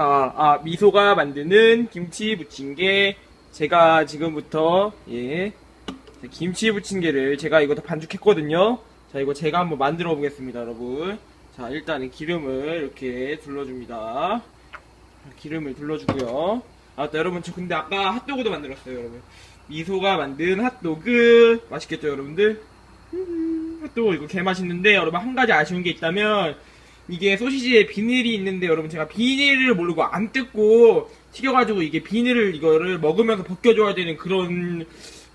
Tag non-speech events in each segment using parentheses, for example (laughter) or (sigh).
아, 아, 미소가 만드는 김치 부침개. 제가 지금부터, 예. 자, 김치 부침개를 제가 이거 다 반죽했거든요. 자, 이거 제가 한번 만들어 보겠습니다, 여러분. 자, 일단은 기름을 이렇게 둘러줍니다. 기름을 둘러주고요. 아, 또 여러분, 저 근데 아까 핫도그도 만들었어요, 여러분. 미소가 만든 핫도그. 맛있겠죠, 여러분들? 음, 핫도그 이거 개 맛있는데, 여러분, 한 가지 아쉬운 게 있다면, 이게 소시지에 비닐이 있는데 여러분 제가 비닐을 모르고 안 뜯고 튀겨가지고 이게 비닐을 이거를 먹으면서 벗겨줘야 되는 그런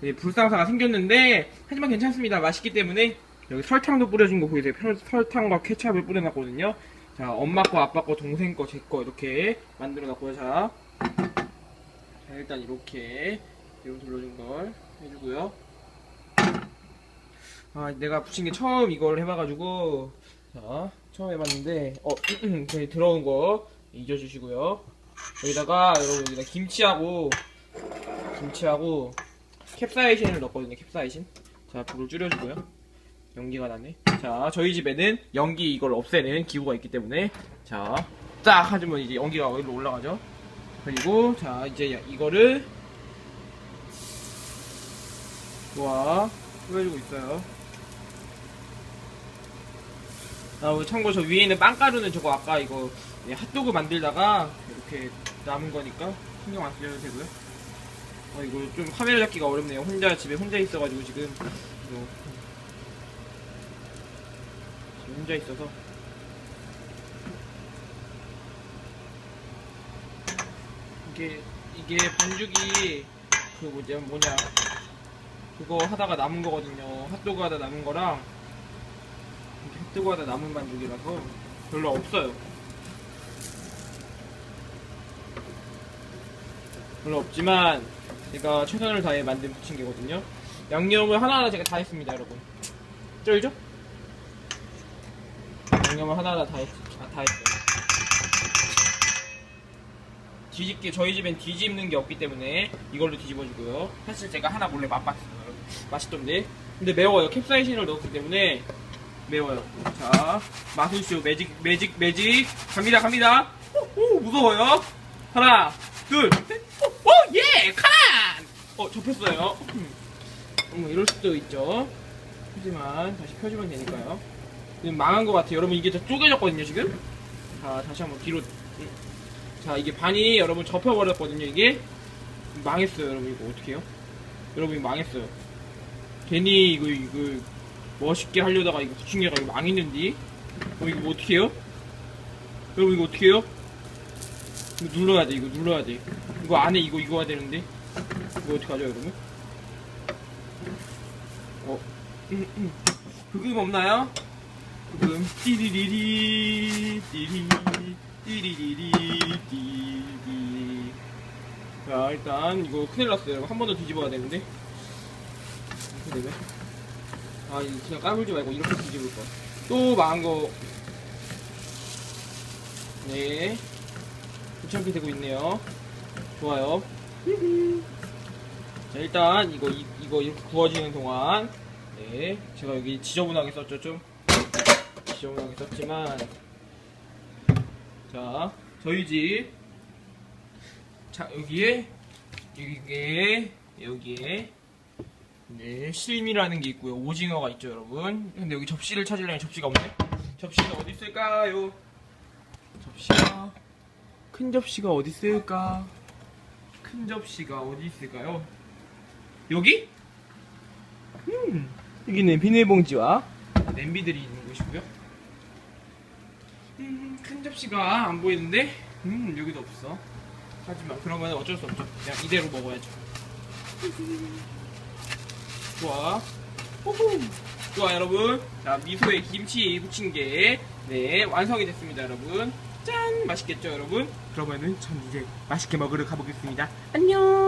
예, 불상사가 생겼는데 하지만 괜찮습니다. 맛있기 때문에 여기 설탕도 뿌려준 거 보이세요? 설- 설탕과 케찹을 뿌려놨거든요. 자 엄마 거 아빠 거 동생 거 제 거 이렇게 만들어 놨고요. 자, 자 일단 이렇게 기름 둘러준 걸 해주고요. 아 내가 부친 게 처음 이걸 해봐가지고 자, 처음 해봤는데, 어, (clears throat) 저희 들어온 거 잊어주시고요. 여기다가, 여러분, 여기다 김치하고, 김치하고, 캡사이신을 넣었거든요, 캡사이신. 자, 불을 줄여주고요. 연기가 나네. 자, 저희 집에는 연기 이걸 없애는 기구가 있기 때문에, 자, 딱 하면 이제 연기가 여기로 올라가죠. 그리고, 자, 이제 이거를, 좋아, 뿌려주고 있어요. 아, 뭐 참고 저 위에 있는 빵가루는 저거 아까 이거 예, 핫도그 만들다가 이렇게 남은 거니까 신경 안 쓰셔도 되고요. 어, 이거 좀 카메라 잡기가 어렵네요. 혼자 집에 혼자 있어가지고 지금 지금 혼자 있어서 이게 이게 반죽이 그 뭐지 뭐냐 그거 하다가 남은 거거든요. 핫도그 하다 남은 거랑 핫도그 하다 남은 반죽이라서 별로 없어요. 별로 없지만 제가 최선을 다해 만든 부침개거든요. 양념을 하나하나 제가 다 했습니다, 여러분. 쩔죠? 양념을 하나하나 다, 했, 아, 다 했어요. 뒤집기 저희 집엔 뒤집는 게 없기 때문에 이걸로 뒤집어주고요. 사실 제가 하나 몰래 맛봤어요. 맛있던데. 근데 매워요. 캡사이신을 넣었기 때문에 매워요. 자, 마술쇼 매직 매직 매직 갑니다 갑니다. 오, 오, 무서워요. 하나, 둘, 셋. 오, 오 예, 칸. 어 접혔어요. 음, 이럴 수도 있죠. 하지만 다시 펴주면 되니까요. 지금 망한 것 같아요. 여러분 이게 다 쪼개졌거든요 지금. 자 다시 한번 뒤로. 음. 자 이게 반이 여러분 접혀버렸거든요 이게. 망했어요 여러분 이거 어떡해요? 여러분 이거 망했어요. 괜히 이거 이거 멋있게 하려다가 이거 부침개가 이거 망했는데? 어 이거 뭐 어떻게 해요? 여러분 이거 어떻게 해요? 이거 눌러야 돼 이거 눌러야 돼. 이거 안에 이거 이거 해야 되는데? 이거 어떻게 하죠 여러분? 어. (laughs) 부금 없나요? 부금 띠리리리 띠리 띠리리리 띠리 자 일단 이거 큰일 났어요. 한 번 더 뒤집어야 되는데? 이렇게 되면 아, 이거 그냥 까불지 말고 이렇게 뒤집을 거. 또 망한 거. 네. 귀찮게 되고 있네요. 좋아요. 자, 일단 이거 이, 이거 이렇게 구워지는 동안 네, 제가 여기 지저분하게 썼죠 좀. 지저분하게 썼지만 자, 저희 집 자, 여기에 여기에 여기에 네, 실미라는 게 있고요. 오징어가 있죠, 여러분. 근데 여기 접시를 찾으려면 접시가 없네. 접시는 어디 있을까요? 접시가 큰 접시가 어디 있을까? 큰 접시가 어디 있을까요? 여기? 음, 여기는 비닐봉지와 냄비들이 있는 곳이고요. 음, 큰 접시가 안 보이는데, 음, 여기도 없어. 하지만 건 어쩔 수 없죠. 그냥 이대로 먹어야죠. 좋아. 호호. 좋아, 여러분. 자, 미소의 김치 부침개. 네, 완성이 됐습니다, 여러분. 짠! 맛있겠죠, 여러분? 그러면은 전 이제 맛있게 먹으러 가보겠습니다. 안녕!